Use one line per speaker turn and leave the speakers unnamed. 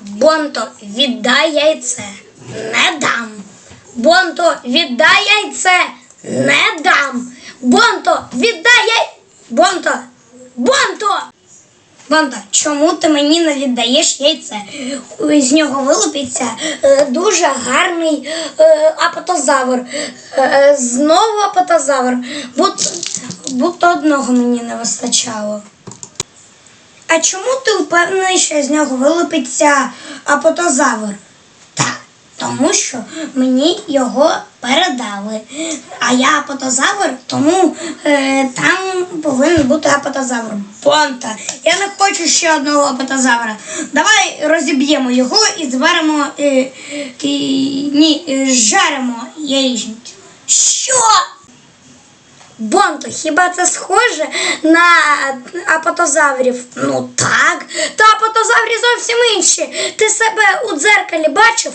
Бонто, віддай яйце. Не дам. Бонто, віддай яйце. Не дам. Бонто, віддай яй... Бонто! Бонто! Бонто, чому ти мені не віддаєш яйце? З нього вилупиться е, дуже гарний е, апатозавр. Е, знову апатозавр. Будто одного мені не вистачало. А чому ти впевнений, що з нього вилупиться апатозавр? Так, тому що мені його передали. А я апатозавр, тому е, там повинен бути апатозавр. Понта. Я не хочу ще одного апатозавра. Давай розіб'ємо його і зваримо е, і, ні, е, жаримо яєчницю. Що? Бонто, хіба це схоже на апатозаврів? Ну так, та апатозаврі зовсім інші. Ти себе у дзеркалі бачив?